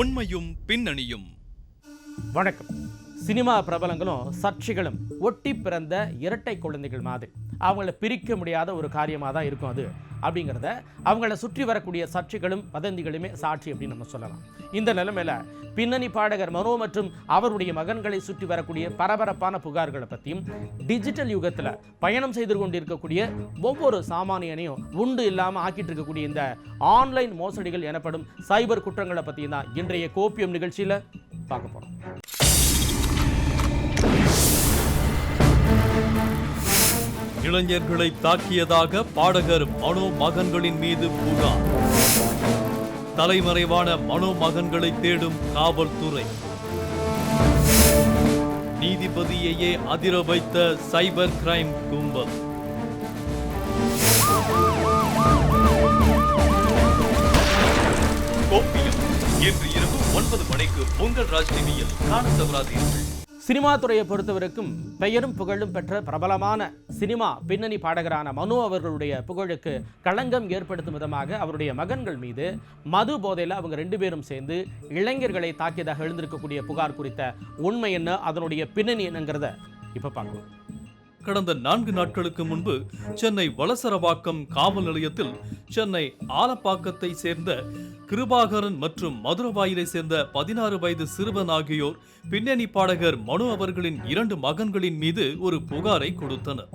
உண்மையும் பின்னணியும். வணக்கம். சினிமா பிரபலங்களும் சர்ச்சைகளும் ஒட்டி பிறந்த இரட்டை குழந்தைகள் மாதிரி. அவங்கள பிரிக்க முடியாத ஒரு காரியமாக தான் இருக்கும் அது. அப்படிங்கிறத அவங்கள சுற்றி வரக்கூடிய சர்ச்சைகளும் வதந்திகளுமே சாட்சி அப்படின்னு நம்ம சொல்லலாம். இந்த நிலைமையில் பின்னணி பாடகர் மனோ மற்றும் அவருடைய மகன்களை சுற்றி வரக்கூடிய பரபரப்பான புகார்களை பற்றியும் டிஜிட்டல் யுகத்தில் பயணம் செய்து கொண்டிருக்கக்கூடிய ஒவ்வொரு சாமானியனையும் உண்டு இல்லாமல் ஆக்கிட்டு இருக்கக்கூடிய இந்த ஆன்லைன் மோசடிகள் எனப்படும் சைபர் குற்றங்களை பற்றியும் தான் இன்றைய கோப்பியம் நிகழ்ச்சியில் பார்க்க போகிறோம் இளைஞர்களை தாக்கியதாக பாடகர் மனோ மகன்களின் மீது புகார் தலைமறைவான மனோ மகன்களை தேடும் காவல்துறை. நீதிபதியையே அதிர வைத்த சைபர் கிரைம் கும்பல். கோப்பியம் இன்று இரவு ஒன்பது மணிக்கு பொங்கல் ராஜ் டிவியில் காண தவறாதீர்கள். சினிமா துறையை பொறுத்தவரைக்கும் பெயரும் புகழும் பெற்ற பிரபலமான சினிமா பின்னணி பாடகரான மனு அவர்களுடைய புகழுக்கு களங்கம் ஏற்படுத்தும் விதமாக அவருடைய மகன்கள் மீது மது போதையில் அவங்க ரெண்டு பேரும் சேர்ந்து இளைஞர்களை தாக்கியதாக எழுந்திருக்கக்கூடிய புகார் குறித்த உண்மை என்ன அதனுடைய பின்னணி என்னங்கிறத இப்போ பார்க்கலாம். கடந்த நான்கு நாட்களுக்கு முன்பு சென்னை வலசரவாக்கம் காவல் நிலையத்தில் சென்னை ஆலப்பாக்கத்தை சேர்ந்த கிருபாகரன் மற்றும் மதுரவாயிலை சேர்ந்த பதினாறு வயது சிறுவன் ஆகியோர் பின்னணி பாடகர் மனு அவர்களின் இரண்டு மகன்களின் மீது ஒரு புகாரை கொடுத்தனர்.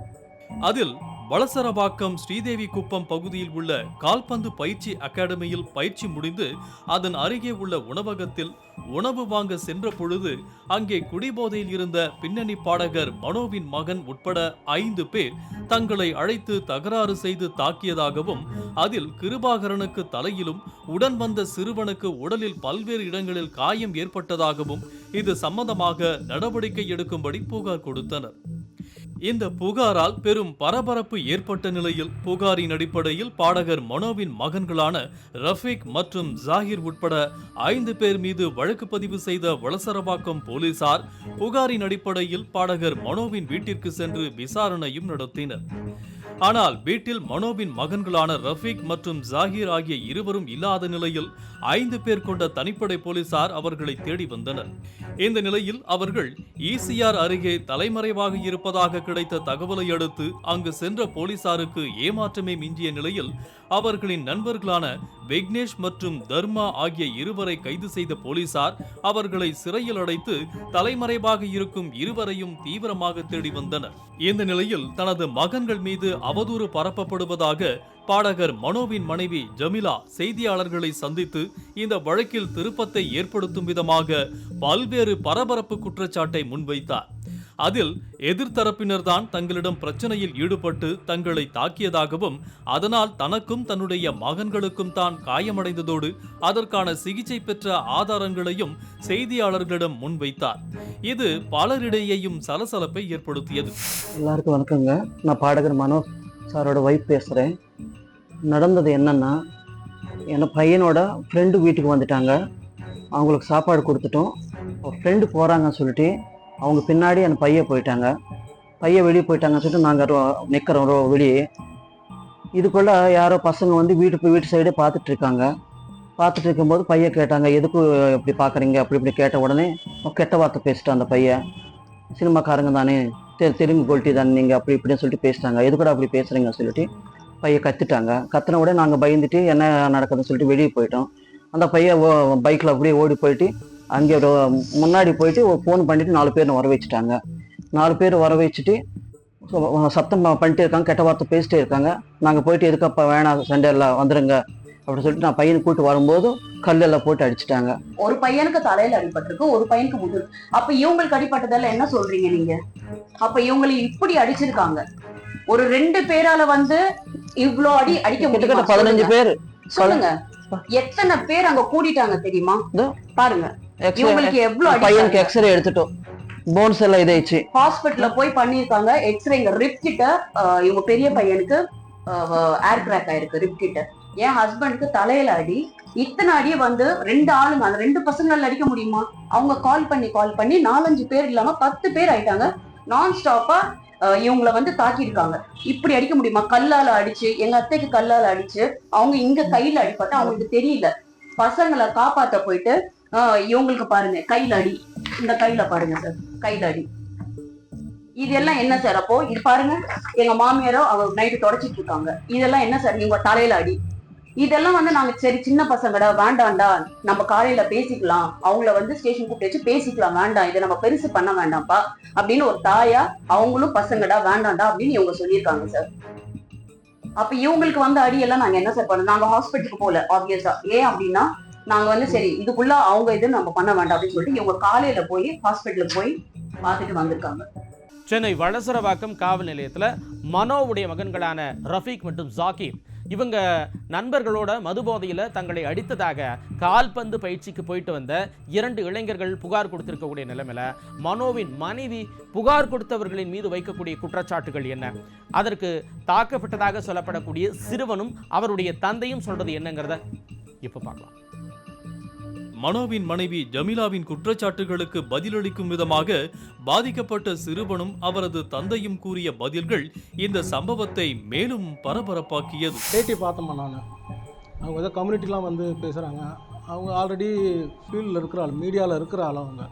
அதில் வளசரவாக்கம் ஸ்ரீதேவி குப்பம் பகுதியில் உள்ள கால்பந்து பயிற்சி அகாடமியில் பயிற்சி முடிந்து அதன் அருகே உள்ள உணவகத்தில் உணவு வாங்க சென்ற பொழுது அங்கே குடிபோதையில் இருந்த பின்னணி பாடகர் மனோவின் மகன் உட்பட ஐந்து பேர் தங்களை அழைத்து தகராறு செய்து தாக்கியதாகவும் அதில் கிருபாகரனுக்கு தலையிலும் உடன் வந்த சிறுவனுக்கு உடலில் பல்வேறு இடங்களில் காயம் ஏற்பட்டதாகவும் இது சம்பந்தமாக நடவடிக்கை எடுக்கும்படி புகார் கொடுத்தனர். இந்த புகாரால் பெரும் பரபரப்பு ஏற்பட்ட நிலையில் புகாரின் அடிப்படையில் பாடகர் மனோவின் மகன்களான ரஃபீக் மற்றும் ஜாகிர் உட்பட ஐந்து பேர் மீது வழக்கு பதிவு செய்த வளசரவாக்கம் போலீசார் புகாரின் அடிப்படையில் பாடகர் மனோவின் வீட்டிற்கு சென்று விசாரணையும் நடத்தினர். ஆனால் வீட்டில் மனோவின் மகன்களான ரஃபீக் மற்றும் ஜாகிர் ஆகிய இருவரும் இல்லாத நிலையில் ஐந்து பேர் கொண்ட தனிப்படை போலீசார் அவர்களை தேடி வந்தனர். இந்த நிலையில் அவர்கள் ஈசிஆர் அருகே தலைமறைவாக இருப்பதாக கிடைத்த தகவலை அடுத்து அங்கு சென்ற போலீசாருக்கு ஏமாற்றமே மிஞ்சிய நிலையில் அவர்களின் நண்பர்களான விக்னேஷ் மற்றும் தர்மா ஆகிய இருவரை கைது செய்த போலீசார் அவர்களை சிறையில் அடைத்து தலைமறைவாக இருக்கும் இருவரையும் தீவிரமாக தேடி வந்தனர். இந்த நிலையில் தனது மகன்கள் மீது அவதூறு பரப்பப்படுவதாக பாடகர் மனோவின் மனைவி ஜமிலா செய்தியாளர்களை சந்தித்து இந்த வழக்கில் திருப்பத்தை ஏற்படுத்தும் விதமாக பல்வேறு பரபரப்பு குற்றச்சாட்டை முன்வைத்தார். அதில் எதிர்த்தரப்பினர்தான் தங்களிடம் பிரச்சனையில் ஈடுபட்டு தங்களை தாக்கியதாகவும் அதனால் தனக்கும் தன்னுடைய மகன்களுக்கும் தான் காயமடைந்ததோடு அதற்கான சிகிச்சை பெற்ற ஆதாரங்களையும் செய்தியாளர்களிடம் முன்வைத்தார். இது பலரிடையேயும் சலசலப்பை ஏற்படுத்தியது. எல்லாருக்கும் வணக்கங்க. நான் பாடகர் மனோஜ் சாரோட ஒய்ஃப் பேசுகிறேன் நடந்தது என்னன்னா என் பையனோட ஃப்ரெண்டு வீட்டுக்கு வந்துட்டாங்க. அவங்களுக்கு சாப்பாடு கொடுத்துட்டோம். ஃப்ரெண்டு போகிறாங்கன்னு சொல்லிட்டு அவங்க பின்னாடி என் பையன் போயிட்டாங்க. பையன் வெளியே போயிட்டாங்கன்னு சொல்லிட்டு நாங்கள் நிற்கிறோம் ரோ வெளியே. இதுக்குள்ள யாரோ பசங்க வந்து வீட்டு போய் வீட்டு சைடே பார்த்துட்டு இருக்காங்க. பார்த்துட்டு இருக்கும்போது பையன் கேட்டாங்க எதுக்கு இப்படி பார்க்குறீங்க அப்படி இப்படி கேட்ட உடனே கெட்ட வார்த்தை பேசிட்டான் அந்த பையன் சினிமாக்காரங்க தானே. தெ தெலுங்கு கொல்ட்டி தானே நீங்கள் அப்படி இப்படின்னு சொல்லிட்டு பேசிட்டாங்க. எது கூட அப்படி பேசுகிறீங்கன்னு சொல்லிட்டு பையன் கற்றுட்டாங்க கத்தின உடனே நாங்கள் பயந்துட்டு என்ன நடக்குதுன்னு சொல்லிட்டு வெளியே போயிட்டோம். அந்த பையன் பைக்கில் அப்படியே ஓடி போயிட்டு அங்கே ஒரு முன்னாடி போயிட்டு ஃபோன் பண்ணிட்டு நாலு பேர் வர வச்சுட்டாங்க நாலு பேர் வர வச்சுட்டு சத்தம் பண்ணிட்டே இருக்காங்க கெட்ட வார்த்தை பேசிட்டே இருக்காங்க. நாங்கள் போயிட்டு எதுக்கப்பா வேணாம் சண்டே எல்லாம் வந்துருங்க அப்படின்னு சொல்லிட்டு நான் பையனை கூட்டு வரும்போது கல்லெல்லாம் போட்டு அடிச்சிட்டாங்க. ஒரு பையனுக்கு தலையில அடிபட்டிருக்கு ஒரு பையனுக்கு முது அப்ப இவங்களுக்கு அடிபட்டதெல்லாம் என்ன சொல்றீங்க நீங்க? அப்ப இவங்களை இப்படி அடிச்சிருக்காங்க. ஒரு ரெண்டு பேரால வந்து இவ்ளோ அடி அடிக்க கிட்டத்தட்ட பதினஞ்சு. பேர். சொல்லுங்க. எத்தனை பேர் அங்க கூடிட்டாங்க தெரியுமா. பாருங்க. இவங்களுக்கு எவ்வளவு பையனுக்கு எக்ஸ்ரே எடுத்துட்டோம். போன்ஸ் எல்லாம் இதாயிடுச்சு. ஹாஸ்பிட்டல்ல போய் பண்ணிருக்காங்க எக்ஸ்ரே இங்க ரிப் கிட்ட இவங்க பெரிய பையனுக்கு ஏர் கிராக் ஆயிருக்கு ரிப் கிட்ட. என் ஹஸ்பண்டுக்கு தலையில அடி. இத்தனை அடி வந்து ரெண்டு ஆளுங்க அந்த ரெண்டு பசங்களால அடிக்க முடியுமா? அவங்க கால் பண்ணி கால் பண்ணி நாலஞ்சு பேர் இல்லாம பத்து பேர் ஆயிட்டாங்க. நான் ஸ்டாப்பா இவங்கள வந்து தாக்கியிருக்காங்க. இப்படி அடிக்க முடியுமா? கல்லால அடிச்சு எங்க அத்தைக்கு கல்லால அடிச்சு அவங்க இங்க கையில அடிப்பட்டு அவங்களுக்கு தெரியல. பசங்களை காப்பாத்த போயிட்டு இவங்களுக்கு பாருங்க கையில அடி இந்த கையில பாருங்க சார் கையில அடி இதெல்லாம் என்ன சார் அப்போ? இது பாருங்க எங்க மாமியாரோ அவங்க நைட்டு தொடச்சிட்டு இருக்காங்க. இதெல்லாம் என்ன சார்? உங்க தலையில அடி. இதெல்லாம் வந்து நாங்க சரி சின்ன பசங்கடா வேண்டாம்டா. நம்ம காலையில பேசிக்கலாம். அவங்கள வந்து ஸ்டேஷன் கூப்பிட்டு வச்சு பேசிக்கலாம். வேண்டாம் இதை நம்ம பெருசு பண்ண வேண்டாம்ப்பா. அப்படின்னு ஒரு தாயா அவங்களும் பசங்கடா வேண்டாம்டா அப்படின்னு இவங்க சொல்லியிருக்காங்க சார். அப்ப இவங்களுக்கு வந்த அடியெல்லாம் நாங்க என்ன சார் பண்ணோம்? நாங்க ஹாஸ்பிட்டலுக்கு போல ஆப்வியஸா ஏன் அப்படின்னா நாங்க வந்து சரி இதுக்குள்ள அவங்க இது நம்ம பண்ண வேண்டாம் அப்படின்னு சொல்லிட்டு இவங்க காலையில போய் ஹாஸ்பிட்டலுக்கு போய் பார்த்துட்டு வந்திருக்காங்க. சென்னை வளசரவாக்கம் காவல் நிலையத்தில் மனோவுடைய மகன்களான ரஃபீக் மற்றும் ஜாகிர். இவங்க நண்பர்களோட மதுபோதையில் தங்களை அடித்ததாக கால்பந்து பயிற்சிக்கு போயிட்டு வந்த இரண்டு இளைஞர்கள் புகார் கொடுத்திருக்கக்கூடிய நிலைமையில் மனோவின் மனைவி புகார் கொடுத்தவர்களின் மீது வைக்கக்கூடிய குற்றச்சாட்டுகள் என்ன? அதற்கு தாக்கப்பட்டதாக சொல்லப்படக்கூடிய சிறுவனும் அவருடைய தந்தையும் சொல்றது என்னங்கிறத இப்போ பார்க்கலாம். மனோவின் மனைவி ஜமீலாவின் குற்றச்சாட்டுகளுக்கு பதிலளிக்கும் விதமாக பாதிக்கப்பட்ட சிறுவனும் அவரது தந்தையும் கூறிய பதில்கள் இந்த சம்பவத்தை மேலும் பரபரப்பாக்கியது. பேட்டி பார்த்தோம்மா நான். அவங்க ஏதோ கம்யூனிட்டிலாம் வந்து பேசுகிறாங்க அவங்க ஆல்ரெடி ஃபீல்டில் இருக்கிற ஆள் மீடியாவில் இருக்கிற ஆள் அவங்க.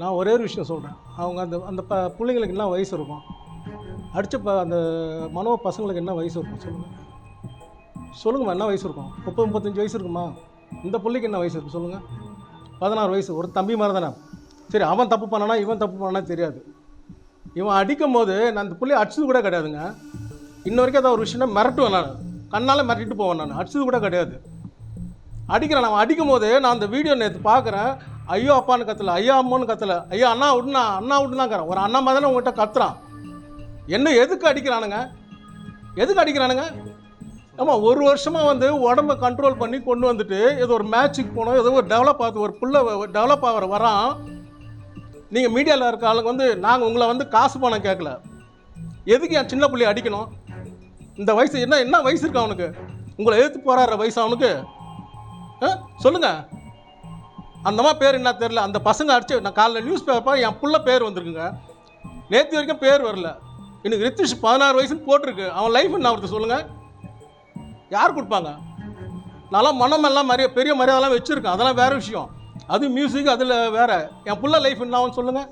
நான் ஒரே ஒரு விஷயம் சொல்கிறேன் அவங்க அந்த அந்த ப பிள்ளைங்களுக்கு என்ன வயசு இருக்கும்? அடித்த ப அந்த மனோ பசங்களுக்கு என்ன வயசு இருக்கும் சொல்லுங்கள் சொல்லுங்கம்மா என்ன வயசு இருக்கும்? முப்பது முப்பத்தஞ்சு வயசு இருக்குமா? இந்த பிள்ளைக்கு என்ன வயசு இருக்குது சொல்லுங்கள் பதினாறு வயசு. ஒரு தம்பி மாதிரி தானே. சரி அவன் தப்பு பண்ணானா இவன் தப்பு பண்ணானா தெரியாது. இவன் அடிக்கும் போது நான் அந்த பிள்ளைய அடிச்சது கூட கிடையாதுங்க. இன்ன வரைக்கும் ஏதாவது ஒரு விஷயம் மிரட்டுவேன் நான். கண்ணால் மிரட்டிட்டு போவேன் நான். அடிச்சது கூட கிடையாது. அடிக்கிறேன் அவன் அடிக்கும் போது நான் அந்த வீடியோ நேற்று பார்க்குறேன் ஐயோ அப்பான்னு கத்தலை ஐயா அம்மான்னு கத்தலை. ஐயா அண்ணா விட்டுனா அண்ணா விட்டுனாங்கிறேன் ஒரு அண்ணா மாதிரி உங்கள்கிட்ட கத்துறான். என்ன எதுக்கு அடிக்கிறானுங்க? எதுக்கு அடிக்கிறானுங்க? ஆமாம் ஒரு வருஷமாக வந்து உடம்ப கண்ட்ரோல் பண்ணி கொண்டு வந்துட்டு ஏதோ ஒரு மேட்ச்சுக்கு போனோம் ஏதோ ஒரு டெவலப் ஆகுது ஒரு புள்ள டெவலப் ஆகிற வரான். நீங்கள் மீடியாவில் இருக்க ஆளுங்க வந்து நாங்கள் உங்களை வந்து காசு பணம் கேட்கல எதுக்கு என் சின்ன பிள்ளைய அடிக்கணும்? இந்த வயசு என்ன என்ன வயசு இருக்கு அவனுக்கு? உங்களை எதிர்த்து போராடுற வயசு அவனுக்கு? ஆ சொல்லுங்கள் அந்தம்மா பேர் என்ன தெரில அந்த பசங்க அடிச்சு நான் காலைல நியூஸ் பேப்பர் என் புள்ள பேர் வந்திருக்குங்க. நேற்று வரைக்கும் பேர் வரல. இன்னைக்கு ரித்திஷ் பதினாறு வயசுன்னு போட்டிருக்கு. அவன் லைஃப் என்ன அவர்கிட்ட சொல்லுங்கள் யார் கொடுப்பாங்க? நல்லா மனம் எல்லாம் மரிய பெரிய மரியாதைலாம் வச்சுருக்கேன் அதெல்லாம் வேறு விஷயம். அது மியூசிக் அதில் வேற. என் பிள்ளை லைஃப் என்ன சொல்லுங்கள்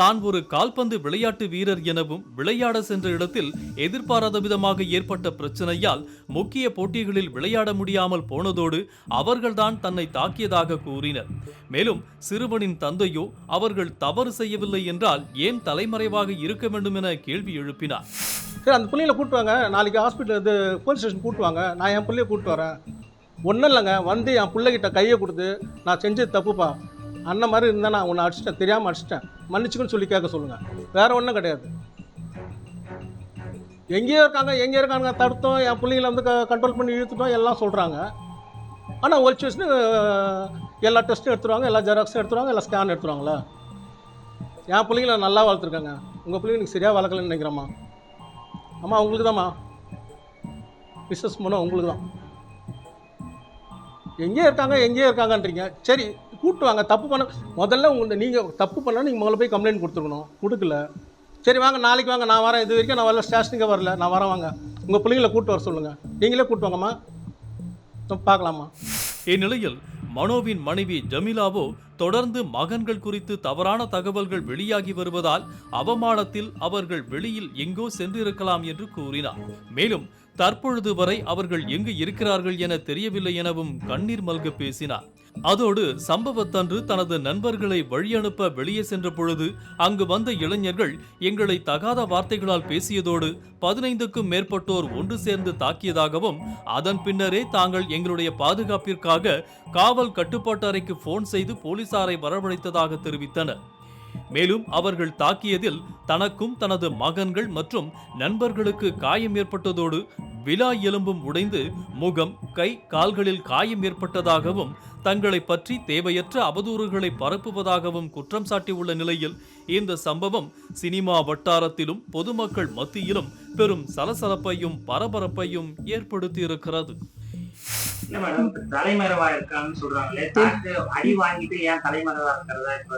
தான் ஒரு கால்பந்து விளையாட்டு வீரர் எனவும் விளையாட சென்ற இடத்தில் எதிர்பாராத விதமாக ஏற்பட்ட பிரச்சனையால் முக்கிய போட்டிகளில் விளையாட முடியாமல் போனதோடு அவர்கள்தான் தன்னை தாக்கியதாக கூறினர். மேலும் சிறுவனின் தந்தையோ அவர்கள் தவறு செய்யவில்லை என்றால் ஏன் தலைமறைவாக இருக்க வேண்டும் என கேள்வி எழுப்பினார். சரி அந்த பிள்ளைங்களை கூட்டு வாங்க. நாளைக்கு ஹாஸ்பிட்டல் இது போலீஸ் ஸ்டேஷன் கூப்பிட்டு வாங்க. நான் என் பிள்ளைய கூப்பிட்டு வரேன். ஒன்றும் இல்லைங்க. வந்து என் பிள்ளைகிட்ட கையை கொடுத்து நான் செஞ்சது தப்புப்பா. அண்ணன் மாதிரி இருந்தால் நான் உன்னை அடிச்சிட்டேன். தெரியாமல் அடிச்சிட்டேன். மன்னிச்சுக்குன்னு சொல்லி கேட்க சொல்லுங்கள் வேற ஒன்றும் கிடையாது. எங்கேயோ இருக்காங்க எங்கேயோ இருக்காங்க தடுத்தோம் என் பிள்ளைங்களை வந்து கண்ட்ரோல் பண்ணி இழுத்துட்டோம் எல்லாம் சொல்கிறாங்க ஆனால் ஒரு வச்சுட்டு எல்லா டெஸ்ட்டும் எடுத்துருவாங்க எல்லா ஜெராக்ஸும் எடுத்துருவாங்க எல்லா ஸ்கேன் எடுத்துருவாங்களா என் பிள்ளைங்களை நல்லா வளர்த்துருக்காங்க. உங்கள் பிள்ளைங்க எனக்கு சரியாக வளர்க்கலன்னு நினைக்கிறேம்மா. அம்மா உங்களுக்கு தான்மா பிஸ்னஸ் மூலம் உங்களுக்கு தான் எங்கேயே இருக்காங்க எங்கேயே இருக்காங்கன்றீங்க. சரி கூப்பிட்டு வாங்க தப்பு பண்ண முதல்ல உங்களை நீங்கள் தப்பு பண்ணால் நீங்கள் முதல்ல போய் கம்ப்ளைண்ட் கொடுத்துருக்கணும். கொடுக்கல. சரி வாங்க நாளைக்கு வாங்க. நான் வரேன். இது வரைக்கும் நான் வரல. ஸ்டேஷனுக்கே வரல. நான் வரேன் வாங்க. உங்கள் பிள்ளைங்கள கூப்பிட்டு வர சொல்லுங்கள் நீங்களே கூப்பிட்டு வாங்கம்மா. பார்க்கலாமா இந்நிலையில் மனோவின் மனைவி ஜமீலாவோ தொடர்ந்து மகன்கள் குறித்து தவறான தகவல்கள் வெளியாகி வருவதால் அவமானத்தில் அவர்கள் வெளியில் எங்கோ சென்றிருக்கலாம் என்று கூறினார். மேலும் தற்பொழுது வரை அவர்கள் எங்கு இருக்கிறார்கள் என தெரியவில்லை எனவும் கண்ணீர் மல்க பேசினார். அதோடு சம்பவத்தன்று தனது நண்பர்களை வழியனுப்ப வெளியே சென்ற பொழுது அங்கு வந்த இளைஞர்கள் எங்களை தகாத வார்த்தைகளால் பேசியதோடு பதினைந்துக்கும் மேற்பட்டோர் ஒன்று சேர்ந்து தாக்கியதாகவும் அதன் பின்னரே தாங்கள் எங்களுடைய பாதுகாப்பிற்காக காவல் கட்டுப்பாட்டு அறைக்கு போன் செய்து போலீசாரை வரவழைத்ததாக தெரிவித்தனர். மேலும் அவர்கள் தாக்கியதில் தனக்கும் தனது மகன்கள் மற்றும் நண்பர்களுக்கு காயம் ஏற்பட்டதோடு விலா எலும்பும் உடைந்து முகம் கை கால்களில் காயம் ஏற்பட்டதாகவும் தங்களை பற்றி தேவையற்ற அவதூறுகளை பரப்புவதாகவும் குற்றம் சாட்டியுள்ள நிலையில் இந்த சம்பவம் சினிமா வட்டாரத்திலும் பொதுமக்கள் மத்தியிலும் பெரும் சலசலப்பையும் பரபரப்பையும் ஏற்படுத்தியிருக்கிறது. இல்ல மேடம் இப்ப தலைமறைவா இருக்கான்னு சொல்றாங்களே தாக்கு அடி வாங்கிட்டு ஏன் தலைமறைவா இருக்கிறதா இப்ப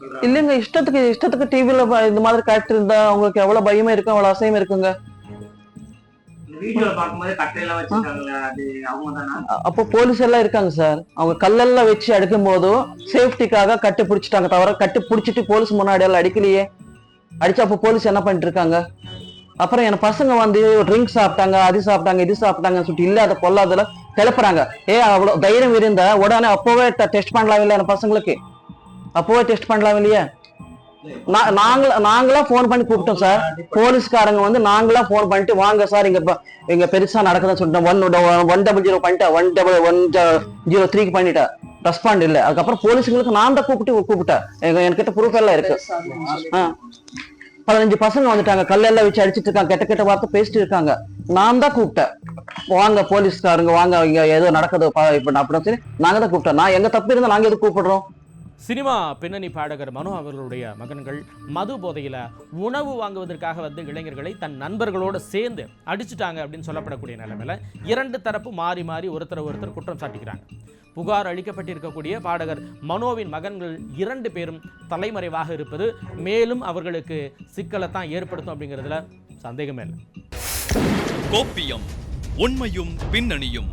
சொல்றாங்க? இல்லைங்க இஷ்டத்துக்கு இஷ்டத்துக்கு டிவியில் இந்த மாதிரி காட்டு இருந்தா அவங்களுக்கு எவ்வளோ பயமா இருக்கும் அவ்வளோ அசையம் இருக்குங்க. அப்போ போலீஸ் எல்லாம் இருக்காங்க சார். அவங்க கல்லெல்லாம் வச்சு அடிக்கும் போதும் சேஃப்டிக்காக கட்டு பிடிச்சிட்டாங்க தவிர கட்டு பிடிச்சிட்டு போலீஸ் முன்னாடி எல்லாம் அடிக்கலையே. அடிச்சு அப்போ போலீஸ் என்ன பண்ணிட்டு இருக்காங்க அப்புறம் என் பசங்க வந்து ட்ரிங்க் சாப்பிட்டாங்க அது சாப்பிட்டாங்க இது சாப்பிட்டாங்கன்னு சொல்லிட்டு இல்லாத பொல்லாதல கிளப்புறாங்க. ஏ அவ்வளவு தைரியம் இருந்தா உடனே அப்போவே டெஸ்ட் பண்ணலாம் இல்லையா என் பசங்களுக்கு? அப்போவே டெஸ்ட் பண்ணலாம் இல்லையா நாங்கள நாங்களா போன் பண்ணி கூப்பிட்டோம் சார் போலீஸ்காரங்க வந்து நாங்களா போன் பண்ணிட்டு வாங்க சார் இங்க இங்க பெருசா நடக்குதுன்னு சொல்லிட்டு ஒன் ஒன் டபுள் ஜீரோ பண்ணிட்டா ஒன் டபுள் ஒன் ஜீரோ த்ரீக்கு பண்ணிட்டா. ரெஸ்பாண்ட் இல்ல. அதுக்கப்புறம் போலீஸுங்களுக்கு நான் தான் கூப்பிட்டு கூப்பிட்டேன் எங்க- என்கிட்ட ப்ரூஃப் எல்லாம் இருக்கு. ஆ. பதினஞ்சு பசங்க வந்துட்டாங்க. கல்லெல்லாம் வச்சு அடிச்சிட்டு இருக்காங்க. கெட்ட கெட்ட வார்த்தை பேசிட்டு இருக்காங்க. நான் தான் கூப்பிட்டேன். வாங்க போலீஸ்காரங்க வாங்க இங்க ஏதோ நடக்குது இப்ப அப்படின்னு சொல்லி நாங்க தான் கூப்பிட்டோம். நான் எங்க தப்பு இருந்தா நாங்க எதுக்கு கூப்பிடுறோம்? சினிமா பின்னணி பாடகர் மனோ அவர்களுடைய மகன்கள் மது போதையில் உணவு வாங்குவதற்காக வந்து இளைஞர்களை தன் நண்பர்களோடு சேர்ந்து அடிச்சிட்டாங்க அப்படின்னு சொல்லப்படக்கூடிய நிலைமையில் இரண்டு தரப்பு மாறி மாறி ஒருத்தர் ஒருத்தர் குற்றம் சாட்டிக்கிறாங்க. புகார் அளிக்கப்பட்டிருக்கக்கூடிய பாடகர் மனோவின் மகன்கள் இரண்டு பேரும் தலைமறைவாக இருப்பது மேலும் அவர்களுக்கு சிக்கலை தான் ஏற்படுத்தும் அப்படிங்கிறதுல சந்தேகமே இல்லை. கோப்பியம் உண்மையும் பின்னணியும்.